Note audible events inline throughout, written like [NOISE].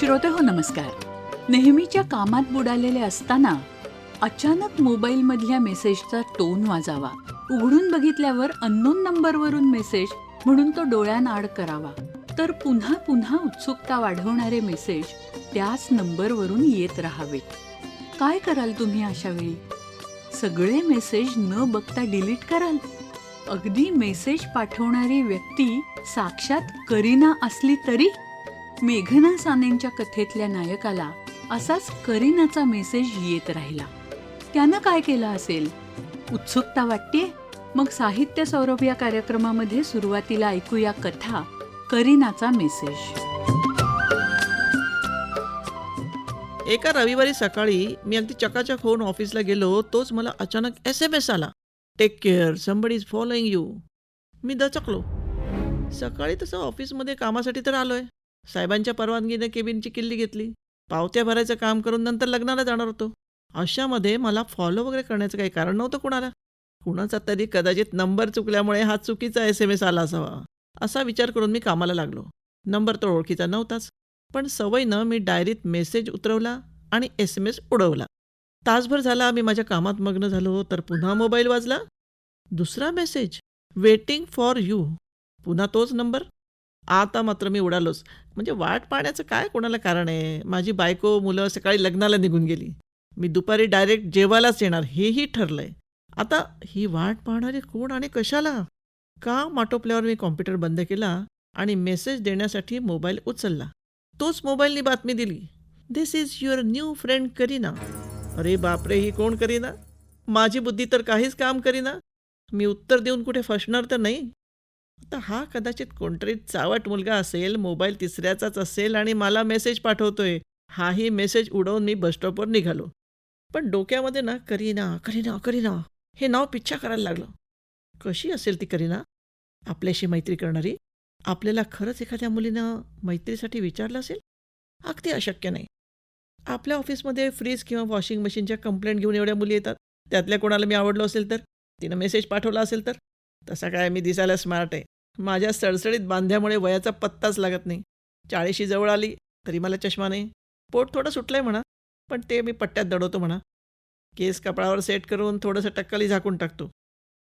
श्रोते हो नमस्कार. नेहमीच्या कामात बुडालेले असताना अचानक मोबाईलमधल्या मेसेजचा टोन वाजावा. उघडून बघितल्यावर अननोन नंबरवरून मेसेज म्हणून तो डोळ्यानाड करावा. तर पुन्हा पुन्हा उत्सुकता वाढवणारे मेसेज त्याच नंबरवरून येत राहावेत. काय कराल तुम्ही अशा वेळी? सगळे मेसेज न बघता डिलीट कराल? अगदी मेसेज पाठवणारी व्यक्ती साक्षात करीना असली तरी? मेघना सानेंच्या कथेतल्या नायकाला असाच करीनाचा मेसेज येत राहिला. त्यानं काय केलं असेल? उत्सुकता वाटते? मग साहित्य सौरभ या कार्यक्रमामध्ये सुरुवातीला ऐकूया कथा करीनाचा मेसेज. एका रविवारी सकाळी मी अगदी चकाचक होऊन ऑफिसला गेलो तोच मला अचानक एस एम एस आला. Take care somebody is following you मी दचकलो. सकाळी तसं ऑफिसमध्ये कामासाठी तर आलोय. साहेबांच्या परवानगीने केबिनची किल्ली घेतली. पावत्या भरायचं काम करून नंतर लग्नाला जाणार होतो. अशामध्ये मला फॉलो वगैरे करण्याचं काही कारण नव्हतं कुणाला. कुणाचा तरी कदाचित नंबर चुकल्यामुळे हा चुकीचा एस एम एस आला असावा असा विचार करून मी कामाला लागलो. नंबर तर ओळखीचा नव्हताच पण सवयीनं मी डायरीत मेसेज उतरवला आणि एस एम एस उडवला. तासभर झाला मी माझ्या कामात मग्न झालो तर पुन्हा मोबाईल वाजला. दुसरा मेसेज वेटिंग फॉर यू पुन्हा तोच नंबर आता मात्र मी उडालोच. म्हणजे वाट पाहण्याचं काय कोणाला कारण आहे? माझी बायको मुलं सकाळी लग्नाला निघून गेली. मी दुपारी डायरेक्ट जेवायलाच येणार हेही ठरलंय. आता ही वाट पाहणारी कोण आणि कशाला? का माटोपल्यावर मी कॉम्प्युटर बंद केला आणि मेसेज देण्यासाठी मोबाईल उचलला? तोच मोबाईलनी बातमी दिली. This is your new friend Kareena. अरे बापरे ही कोण करीना? माझी बुद्धी तर काहीच काम करीना. मी उत्तर देऊन कुठे फसणार तर नाही. आता हा कदाचित कोणतरी चावट मुलगा असेल मोबाईल तिसऱ्याचाच असेल आणि मला मेसेज पाठवतोय. हाही मेसेज उडवून मी बसस्टॉपवर निघालो. पण डोक्यामध्ये ना करीना करीना करीना हे नाव पिच्छा करायला लागलं. कशी असेल ती करीना? आपल्याशी मैत्री करणारी? आपल्याला खरंच एखाद्या मुलीनं मैत्रीसाठी विचारलं असेल? अगदी अशक्य नाही. आपल्या ऑफिसमध्ये फ्रीज किंवा वॉशिंग मशीनच्या कंप्लेंट घेऊन एवढ्या मुली येतात. त्यातल्या कोणाला मी आवडलो असेल तर? तिनं मेसेज पाठवला असेल तर? तसा काय मी दिसायला स्मार्ट आहे. माझ्या सडसडीत बांध्यामुळे वयाचा पत्ताच लागत नाही. चाळीशी जवळ आली तरी मला चष्मा नाही. पोट थोडं सुटलंय म्हणा पण ते मी पट्ट्यात दडवतो म्हणा. केस कपडावर सेट करून थोडंसं टक्कली झाकून टाकतो.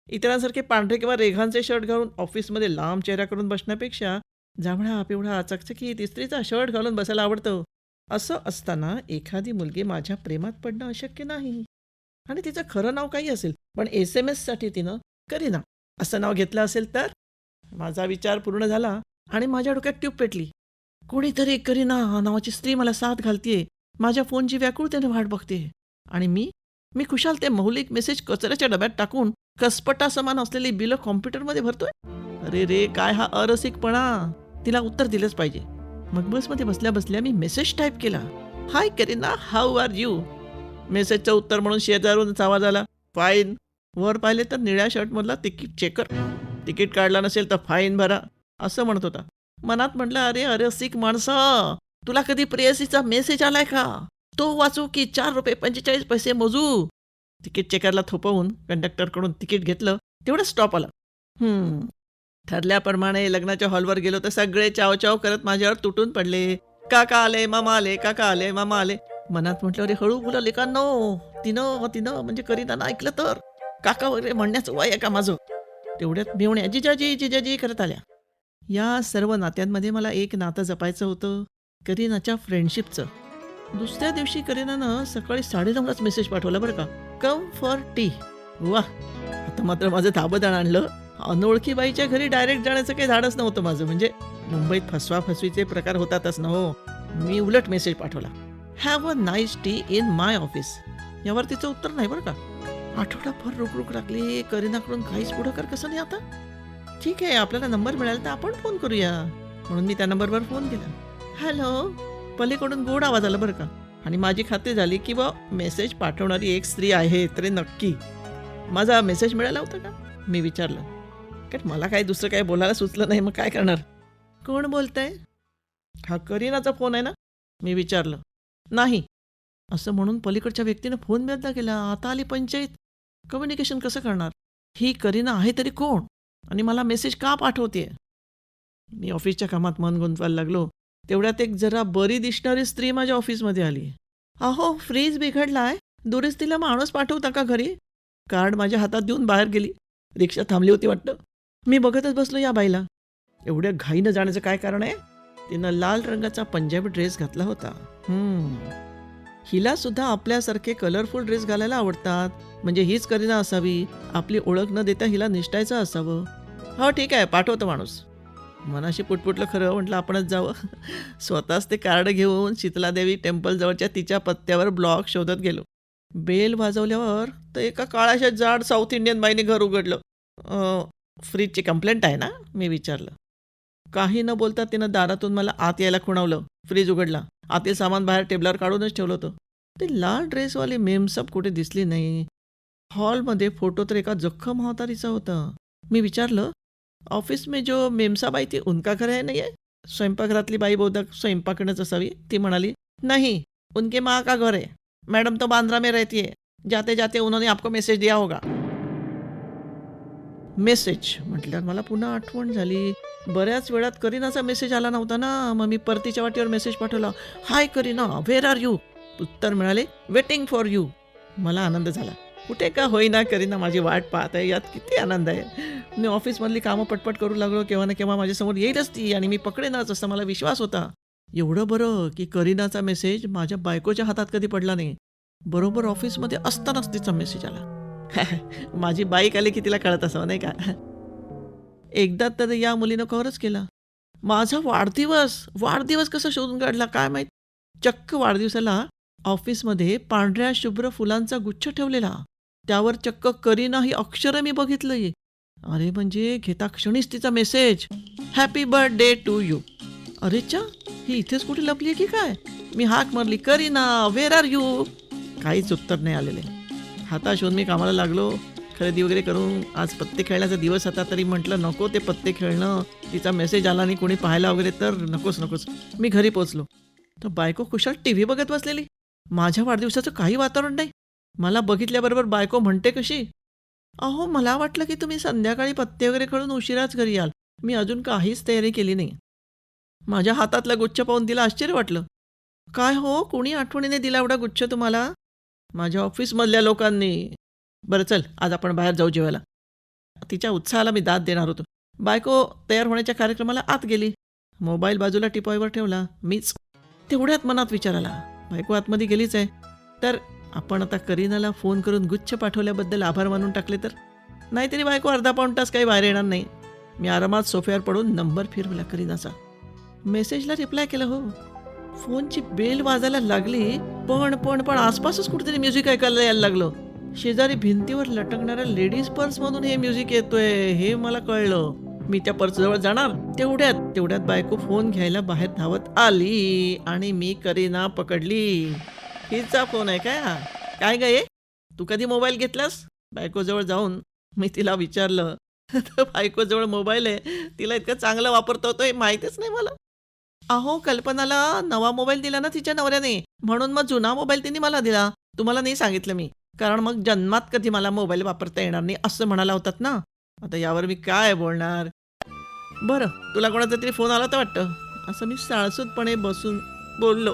इतरांसारखे पांढरे किंवा रेघांचे शर्ट घालून ऑफिसमध्ये लांब चेहरा करून बसण्यापेक्षा जांभळा पिवळा चकचकीत इस्त्रीचा शर्ट घालून बसायला आवडतं. असं असताना एखादी मुलगी माझ्या प्रेमात पडणं अशक्य नाही. आणि तिचं खरं नाव काही असेल पण एस एम एससाठी तिनं करीना असं नाव घेतलं असेल तर? माझा विचार पूर्ण झाला आणि माझ्या डोक्यात ट्यूब पेटली. कोणीतरी करीना नावाची स्त्री मला साथ घालतीये. माझ्या फोनची व्याकुळतेने वाट बघते आणि मी मी खुशाल ते मौलिक मेसेज कचऱ्याच्या डब्यात टाकून कसपटा समान असलेली बिलं कॉम्प्युटरमध्ये भरतोय? अरे रे काय हा अरसिकपणा? तिला उत्तर दिलंच पाहिजे. मग बसमध्ये बसल्या बसल्या मी मेसेज टाईप केला. Hi Kareena how are you? मेसेजचं उत्तर म्हणून शेजारून आवाज आला. फाईन. वर पाहिले तर निळ्या शर्टमधला तिकीट चेकर. तिकीट काढला नसेल तर फाईन भरा असं म्हणत होता. मनात म्हटलं अरे अरे सिक माणसं तुला कधी प्रेयसीचा मेसेज आलाय का? तो वाचू की चार रुपये पंचेचाळीस पैसे मोजू? तिकीट चेकरला थोपवून कंडक्टरकडून तिकीट घेतलं तेवढं स्टॉप आला. हम्म ठरल्याप्रमाणे लग्नाच्या हॉलवर गेलो तर सगळे चावचाव करत माझ्यावर तुटून पडले. काका आले मामा आले काका आले मामा आले. मनात म्हटलं अरे हळू बोला का नो तिनं तिनं म्हणजे करीना ऐकलं तर? काका वगैरे म्हणण्याचं वय आहे का माझं? तेवढ्यात भिवण्या जिजाजी जिजाजी करत आल्या. या सर्व नात्यांमध्ये मला एक नातं जपायचं होतं करीनाच्या फ्रेंडशिपचं दुसऱ्या दिवशी करीनानं सकाळी साडेनऊलाच मेसेज पाठवला बरं का. Come for tea. वा आता मात्र माझं ताबदान आणलं. अनोळखी बाईच्या घरी डायरेक्ट जाण्याचं काही धाडच नव्हतं माझं म्हणजे मुंबईत फसवा फसवीचे प्रकार होतातच ना हो. मी उलट मेसेज पाठवला. Have a nice tea in my office यावर तिचं उत्तर नाही बरं का. आठवडाभर रुक रुक लागली. करीनाकडून काहीच पुढं कसं नाही आता? ठीक आहे आपल्याला नंबर मिळाला तर आपण फोन करूया. म्हणून मी त्या नंबरवर फोन केला. हॅलो पलीकडून गोड आवाज आला बरं का? आणि माझी खात्री झाली की बा मेसेज पाठवणारी एक स्त्री आहे तरी नक्की. माझा मेसेज मिळाला होता का? मी विचारलं. कारण मला काय दुसरं काही बोलायला सुचलं नाही मग काय करणार? कोण बोलतंय? हा करीनाचा फोन आहे ना? मी विचारलं. नाही. असं म्हणून पलीकडच्या व्यक्तीनं फोन बदला केला. आता आली पंचायत. कम्युनिकेशन कसं करणार? ही करीना आहे तरी कोण? आणि मला मेसेज का पाठवते? मी ऑफिसच्या कामात मन गुंतवायला लागलो. तेवढ्यात एक जरा बरी दिसणारी स्त्री माझ्या ऑफिसमध्ये आली. अहो फ्रीज बिघडलाय? दुरुस्तीला माणूस पाठवता का घरी? कार्ड माझ्या हातात देऊन बाहेर गेली. रिक्षा थांबली होती वाटतं. मी बघतच बसलो या बाईला. एवढ्या घाईनं जाण्याचं काय कारण आहे? तिनं लाल रंगाचा पंजाबी ड्रेस घातला होता. हम्म. हिला सुद्धा आपल्यासारखे कलरफुल ड्रेस घालायला आवडतात. म्हणजे हीच करीना असावी. आपली ओळख न देता हिला निष्ठायचं असावं. हो ठीक आहे पाठवतो माणूस. मनाशी पुटपुटलं खरं म्हटलं आपणच जावं. [LAUGHS] स्वतःच ते कार्ड घेऊन शीतलादेवी टेम्पलजवळच्या तिच्या पत्त्यावर ब्लॉक शोधत गेलो. बेल वाजवल्यावर तर एका काळाशा जाड साऊथ इंडियन बाईने घर उघडलं. फ्रीजची कंप्लेंट आहे ना मी विचारलं. काही न बोलता तिनं दारातून मला आत यायला खुणावलं. फ्रीज उघडला. आतील सामान बाहेर टेबलावर काढूनच ठेवलं होतं. ते लाल ड्रेसवाली मेमसप कुठे दिसली नाही. हॉलमध्ये फोटो तर एका जख्खम म्हातारीचा होता. मी विचारलं ऑफिस मे जो मेमसाबाई ती उनका घर आहे नाही आहे स्वयंपाकघरातली बाई बहुधा स्वयंपाकणच असावी? ती म्हणाली नाही उनके माँ का घर आहे मॅडम तो बांद्रा में रहती है. जाते जाते उन्होंने आपको मेसेज दिया होगा. मेसेज म्हटल्यावर मला पुन्हा आठवण झाली. बऱ्याच वेळात करीनाचा मेसेज आला नव्हता ना. मग मी परतीच्या वाटीवर मेसेज पाठवला hi Kareena where are you उत्तर मिळाले वेटिंग फॉर यू मला आनंद झाला. कुठे का होईना करीना माझी वाट पाहत आहे. यात किती आनंद आहे. मी ऑफिसमधली कामं पटपट करू लागलो केव्हा ना केव्हा माझ्यासमोर येईलच ती आणि मी पकडेनच असा मला विश्वास होता. एवढं बरं की करीनाचा मेसेज माझ्या बायकोच्या हातात कधी पडला नाही. बरोबर ऑफिसमध्ये असतानाच तिचा मेसेज आला. [LAUGHS] माझी बाईक आली की तिला कळत असावं नाही का? एकदा तर या मुलीनं कव्हरच केला. माझा वाढदिवस वाढदिवस कसा शोधून काढला काय माहीत? चक्क वाढदिवसाला ऑफिसमध्ये पांढऱ्या शुभ्र फुलांचा गुच्छ ठेवलेला. त्यावर चक्क करीना ही अक्षरं मी बघितलंय अरे म्हणजे घेता क्षणीच तिचा message. Happy birthday to you अरे चा ही इथेच कुठे लपली की काय? मी हाक मारली. करीना वेर आर यू काहीच उत्तर नाही आलेले. हाताश होऊन मी कामाला लागलो. खरेदी वगैरे करून आज पत्ते खेळण्याचा दिवस होता तरी म्हटलं नको ते पत्ते खेळणं. तिचा मेसेज आला आणि कोणी पाहायला वगैरे तर नकोच नकोच. मी घरी पोचलो तर बायको कुशाल टी व्ही बघत बसलेली. माझ्या वाढदिवसाचं काही वातावरण नाही. मला बघितल्याबरोबर बायको म्हणते कशी? अहो मला वाटलं की तुम्ही संध्याकाळी पत्ते वगैरे खेळून उशिराच घरी याल. मी अजून काहीच तयारी केली नाही. माझ्या हातातला गुच्छ पाहून तिला आश्चर्य वाटलं. काय हो कोणी आठवणीने दिला एवढा गुच्छ तुम्हाला? माझ्या ऑफिसमधल्या लोकांनी. बरं चल आज आपण बाहेर जाऊ जेवायला. तिच्या उत्साहाला मी दाद देणार होतो. बायको तयार होण्याच्या कार्यक्रमाला आत गेली. मोबाईल बाजूला टिपॉयवर ठेवला. मीच तेवढ्यात मनात विचार आला बायको आतमध्ये गेलीच आहे. तर आपण आता करीनाला फोन करून गुच्छ पाठवल्याबद्दल आभार मानून टाकले तर? नाहीतरी बायको अर्धा पाऊण तास काही बाहेर येणार नाही. मी आरामात सोफ्यावर पडून नंबर फिरवला करीनाचा. मेसेजला रिप्लाय केलं हो. फोनची बेल वाजायला लागली पण पण पण आसपासच कुठेतरी म्युझिक ऐकायला यायला लागलं. शेजारी भिंतीवर लटकणाऱ्या लेडीज पर्स मधून हे म्युझिक येतोय हे मला कळलं. मी त्या पर्स जवळ जाणार. तेवढ्यात तेवढ्यात बायको फोन घ्यायला बाहेर धावत आली आणि मी करीना पकडली. हिचा फोन आहे काय हा? काय गे तू कधी मोबाईल घेतलास? बायकोजवळ जाऊन मी तिला विचारलं. [LAUGHS] तर बायकोजवळ मोबाईल आहे. तिला इतकं चांगलं वापरता होतो हे माहितीच नाही मला. अहो कल्पनाला नवा मोबाईल दिला ना तिच्या नवऱ्याने. म्हणून मग जुना मोबाईल तिने मला दिला. तुम्हाला नाही सांगितलं मी. कारण मग जन्मात कधी मला मोबाईल वापरता येणार नाही असं म्हणाला होतात ना. आता यावर मी काय बोलणार? बरं तुला कोणाचा तरी फोन आला तर वाटतं. असं मी साळसूतपणे बसून बोललो.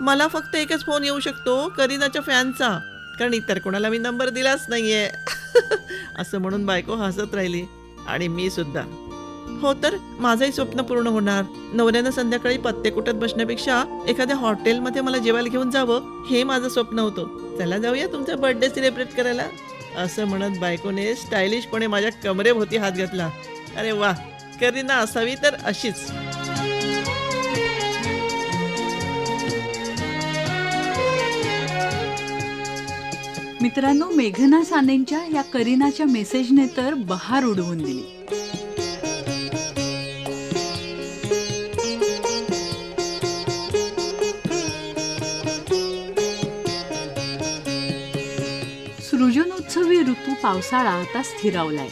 मला फक्त एकच फोन येऊ शकतो करीनाच्या फॅनचा. कारण इतर कोणाला मी नंबर दिलाच नाहीये. [LAUGHS] असं म्हणून बायको हसत राहिली. आणि मी सुद्धा. हो तर माझंही स्वप्न पूर्ण होणार. नवऱ्यानं संध्याकाळी पत्ते कुटत बसण्यापेक्षा एखाद्या हॉटेलमध्ये मला जेवायला घेऊन जावं हे माझं स्वप्न होतं. चला जाऊया तुमचा बर्थडे सेलिब्रेट करायला. असं म्हणत बायकोने स्टायलिशपणे माझ्या कमरेभोवती हात घातला. अरे वा करीना असावी तर अशीच. मित्रांनो मेघना सानेंच्या या करीनाच्या मेसेजने तर बहार उडवून दिली. सृजनोत्सवी ऋतू पावसाळा आता स्थिरावलाय.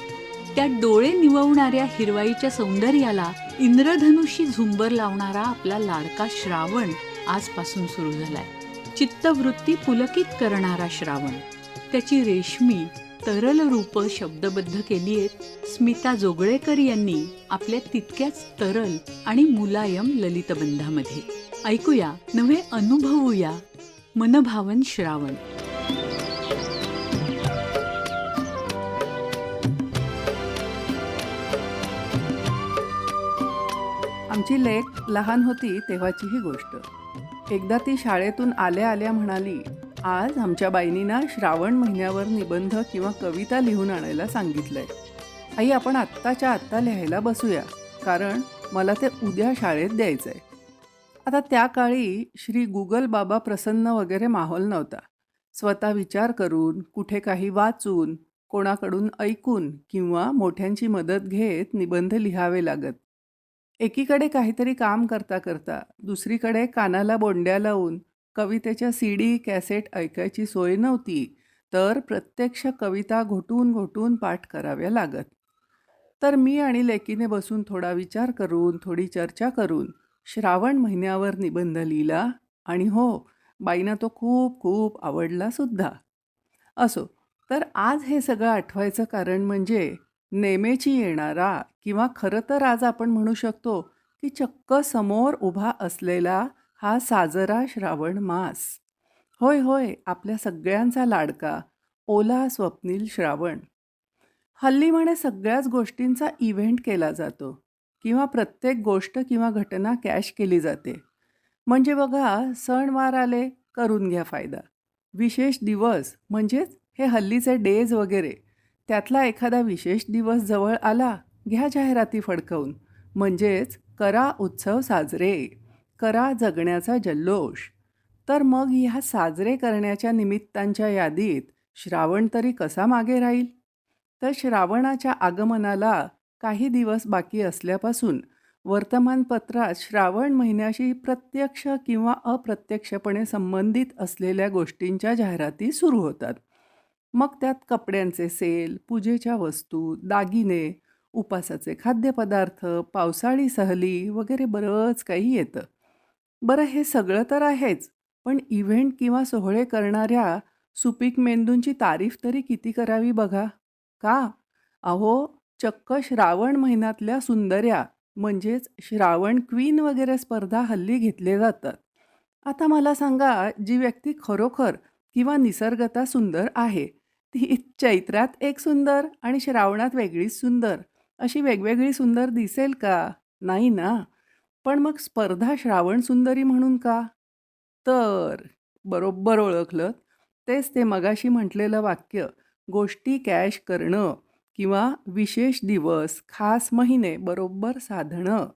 त्यात डोळे निववणाऱ्या हिरवाईच्या सौंदर्याला इंद्रधनुषी झुंबर लावणारा आपला लाडका श्रावण आजपासून सुरू झालाय. चित्तवृत्ती पुलकित करणारा श्रावण. त्याची रेशमी तरल रूप शब्दबद्ध केली आहेत स्मिता जोगळेकर यांनी आपल्या तितक्याच तरल आणि मुलायम ललितबंधामध्ये. ऐकूया नव्हे अनुभवूया मनभावन श्रावण. आमची लेक लहान होती तेव्हाची ही गोष्ट. एकदा ती शाळेतून आल्या आल्या म्हणाली आज आमच्या बाईनीना श्रावण महिन्यावर निबंध किंवा कविता लिहून आणायला सांगितलंय. आई आपण आत्ताच्या आत्ता लिहायला बसूया कारण मला ते उद्या शाळेत द्यायचं आहे आता त्या काळी श्री गुगल बाबा प्रसन्न वगैरे माहोल नव्हता. स्वतः विचार करून कुठे काही वाचून कोणाकडून ऐकून किंवा मोठ्यांची मदत घेत निबंध लिहावे लागत. एकीकडे काहीतरी काम करता करता दुसरीकडे कानाला बोंड्या लावून कवितेच्या सी डी कॅसेट ऐकायची सोय नव्हती तर प्रत्यक्ष कविता घोटून घोटून पाठ कराव्या लागत. तर मी आणि लेकीने बसून थोडा विचार करून थोडी चर्चा करून श्रावण महिन्यावर निबंध लिहिला आणि हो बाईंना तो खूप खूप आवडला सुद्धा. असो तर आज हे सगळं आठवायचं कारण म्हणजे नेमेची येणारा किंवा खरं तर आज आपण म्हणू शकतो की चक्क समोर उभा असलेला हा साजरा श्रावण मास. होय होय आपल्या सगळ्यांचा लाडका ओला स्वप्नील श्रावण. हल्ली म्हणे सगळ्याच गोष्टींचा इव्हेंट केला जातो किंवा प्रत्येक गोष्ट किंवा घटना कॅश केली जाते. म्हणजे बघा सणवार आले करून घ्या फायदा. विशेष दिवस म्हणजेच हे हल्लीचे डेज वगैरे. त्यातला एखादा विशेष दिवस जवळ आला घ्या जाहिराती फडकवून. म्हणजेच करा उत्सव साजरे. करा जगण्याचा जल्लोष. तर मग ह्या साजरे करण्याच्या निमित्तांच्या यादीत श्रावण तरी कसा मागे राहील? तर श्रावणाच्या आगमनाला काही दिवस बाकी असल्यापासून वर्तमानपत्रात श्रावण महिन्याशी प्रत्यक्ष किंवा अप्रत्यक्षपणे संबंधित असलेल्या गोष्टींच्या जाहिराती सुरू होतात. मग त्यात कपड्यांचे सेल पूजेच्या वस्तू दागिने उपासाचे खाद्यपदार्थ पावसाळी सहली वगैरे बरंच काही येतं. बरं हे सगळं तर आहेच पण इव्हेंट किंवा सोहळे करणाऱ्या सुपीक मेंदूंची तारीफ तरी किती करावी बघा? का? अहो चक्क श्रावण महिन्यातल्या सुंदर्या म्हणजेच श्रावण क्वीन वगैरे स्पर्धा हल्ली घेतले जातात. आता मला सांगा जी व्यक्ती खरोखर किंवा निसर्गता सुंदर आहे ती चैत्रात एक सुंदर आणि श्रावणात वेगळीच सुंदर अशी वेगवेगळी सुंदर दिसेल का? नाही ना? पण मग स्पर्धा श्रावण सुंदरी म्हणून का? तर बरोबर ओळखलं. तेच ते मगाशी म्हटलेलं वाक्य गोष्टी कॅश करणं किंवा विशेष दिवस खास महिने बरोबर साधणं.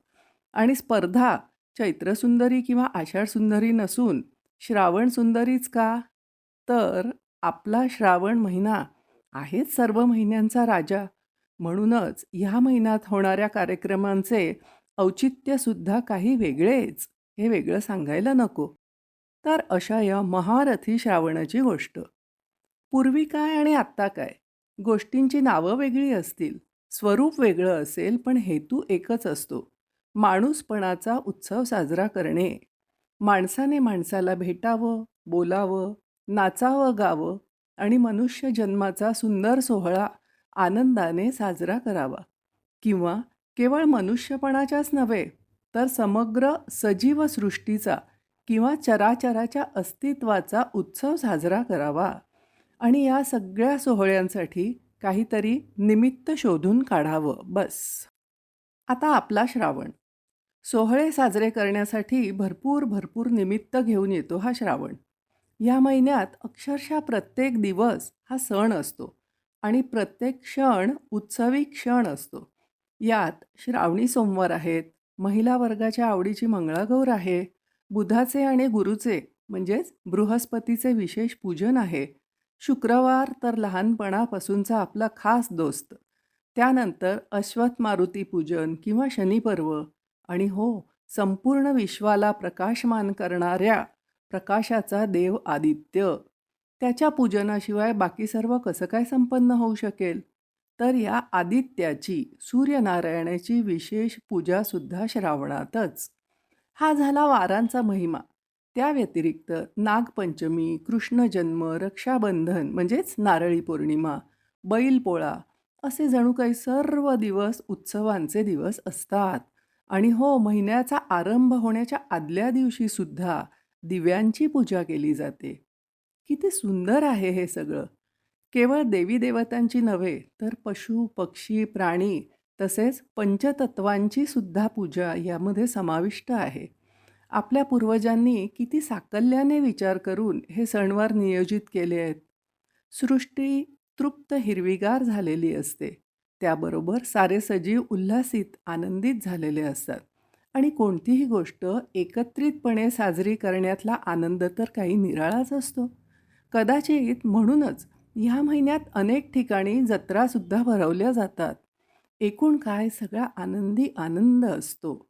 आणि स्पर्धा चैत्रसुंदरी किंवा आषाढसुंदरी नसून श्रावण सुंदरीच का? तर आपला श्रावण महिना आहेच सर्व महिन्यांचा राजा. म्हणूनच ह्या महिन्यात होणाऱ्या कार्यक्रमांचे औचित्यसुद्धा काही वेगळेच. हे वेगळं सांगायला नको. तर अशा या महारथी श्रावणाची गोष्ट. पूर्वी काय आणि आत्ता काय? गोष्टींची नावं वेगळी असतील स्वरूप वेगळं असेल पण हेतू एकच असतो. माणूसपणाचा उत्सव साजरा करणे. माणसाने माणसाला भेटावं बोलावं नाचावं गावं आणि मनुष्य जन्माचा सुंदर सोहळा आनंदाने साजरा करावा किंवा केवळ मनुष्यपणाच्याच नव्हे तर समग्र सजीव सृष्टीचा किंवा चराचराच्या अस्तित्वाचा उत्सव साजरा करावा. आणि या सगळ्या सोहळ्यांसाठी काहीतरी निमित्त शोधून काढावं बस. आता आपला श्रावण. सोहळे साजरे करण्यासाठी भरपूर भरपूर निमित्त घेऊन येतो हा श्रावण. या महिन्यात अक्षरशः प्रत्येक दिवस हा सण असतो. आणि प्रत्येक क्षण उत्सवी क्षण असतो. यात श्रावणी सोमवार आहेत महिला वर्गाच्या आवडीची मंगळागौर आहे बुधाचे आणि गुरुचे म्हणजेच बृहस्पतीचे विशेष पूजन आहे. शुक्रवार तर लहानपणापासूनचा आपला खास दोस्त. त्यानंतर अश्वथ मारुती पूजन किंवा शनिपर्व आणि हो संपूर्ण विश्वाला प्रकाशमान करणाऱ्या प्रकाशाचा देव आदित्य. त्याच्या पूजनाशिवाय बाकी सर्व कसं काय संपन्न होऊ शकेल? तर या आदित्याची सूर्यनारायणाची विशेष पूजासुद्धा श्रावणातच. हा झाला वारांचा महिमा. त्या व्यतिरिक्त नागपंचमी कृष्णजन्म रक्षाबंधन म्हणजेच नारळी पौर्णिमा बैलपोळा असे जणू काही सर्व दिवस उत्सवांचे दिवस असतात. आणि हो महिन्याचा आरंभ होण्याच्या आदल्या दिवशीसुद्धा दिव्यांची पूजा केली जाते. किती सुंदर आहे हे सगळं. केवळ देवी देवतांची नव्हे तर पशु पक्षी प्राणी तसेच पंचतत्वांची सुद्धा पूजा यामध्ये समाविष्ट आहे. आपल्या पूर्वजांनी किती साकल्याने विचार करून हे सणवार नियोजित केले आहेत? सृष्टी तृप्त हिरवीगार झालेली असते. त्याबरोबर सारे सजीव उल्हासित आनंदित झालेले असतात. आणि कोणतीही गोष्ट एकत्रितपणे साजरी करण्यातला आनंद तर काही निराळाच असतो. कदाचित म्हणूनच ह्या महिन्यात अनेक ठिकाणी जत्रासुद्धा भरवल्या जातात. एकूण काय सगळा आनंदी आनंद असतो.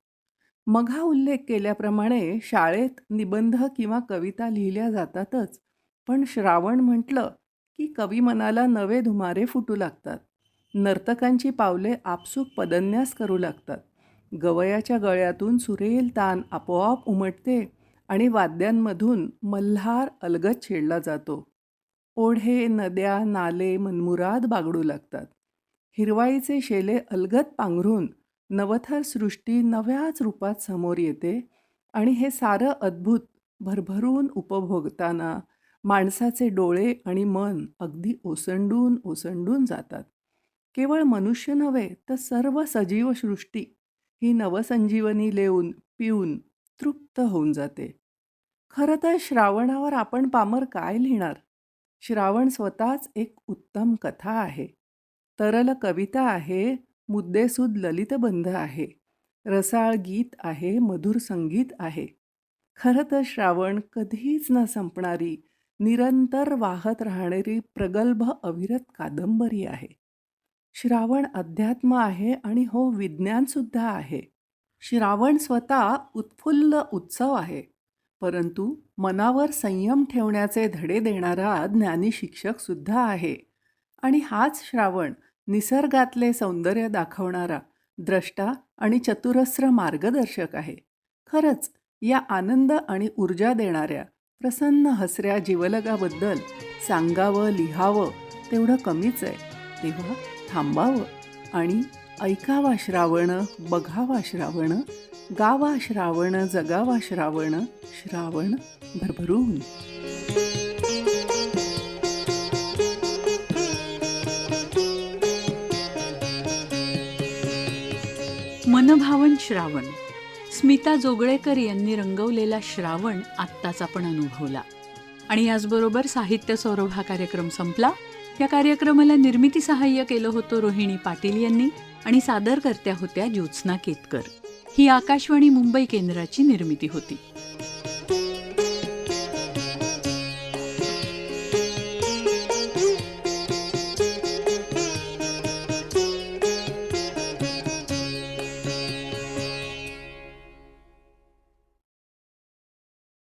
मग हा उल्लेख केल्याप्रमाणे शाळेत निबंध किंवा कविता लिहिल्या जातातच. पण श्रावण म्हटलं की कवी मनाला नवे धुमारे फुटू लागतात. नर्तकांची पावले आपसूक पदन्यास करू लागतात. गवयाच्या गळ्यातून सुरेल तान आपोआप उमटते आणि वाद्यांमधून मल्हार अलगद छेडला जातो. ओढे नद्या नाले मनमुराद बागडू लागतात. हिरवाईचे शेले अलगद पांघरून नवथर सृष्टी नव्याच रूपात समोर येते आणि हे सारं अद्भुत भरभरून उपभोगताना माणसाचे डोळे आणि मन अगदी ओसंडून ओसंडून जातात. केवळ मनुष्य नव्हे तर सर्व सजीव सृष्टी ही नवसंजीवनी लेऊन पिऊन तृप्त होऊन जाते. खरं तर श्रावणावर आपण पामर काय लिहिणार? श्रावण स्वतःच एक उत्तम कथा आहे. तरल कविता आहे मुद्देसूद ललितबंध आहे रसाळ गीत आहे मधुर संगीत आहे. खरं तर श्रावण कधीच न संपणारी निरंतर वाहत राहणारी प्रगल्भ अविरत कादंबरी आहे. श्रावण अध्यात्म आहे आणि हो विज्ञानसुद्धा आहे. श्रावण स्वतः उत्फुल्ल उत्सव आहे. परंतु मनावर संयम ठेवण्याचे धडे देणारा ज्ञानी शिक्षकसुद्धा आहे. आणि हाच श्रावण निसर्गातले सौंदर्य दाखवणारा द्रष्टा आणि चतुरस्र मार्गदर्शक आहे. खरंच या आनंद आणि ऊर्जा देणाऱ्या प्रसन्न हसऱ्या जीवलगाबद्दल सांगावं लिहावं तेवढं कमीच आहे. तेव्हा थांबावं आणि ऐकावा श्रावण बघावा श्रावण गावा श्रावण जगावा श्रावण श्रावण भरभरून. मनभावन श्रावण. स्मिता जोगळेकर यांनी रंगवलेला श्रावण आत्ताच आपण अनुभवला. आणि याचबरोबर साहित्य सौरभ हा कार्यक्रम संपला. या कार्यक्रमाला निर्मिती सहाय्य केलं होतं रोहिणी पाटील यांनी आणि सादरकर्त्या होत्या ज्योत्स्ना केतकर. ही आकाशवाणी मुंबई केंद्राची निर्मिती होती.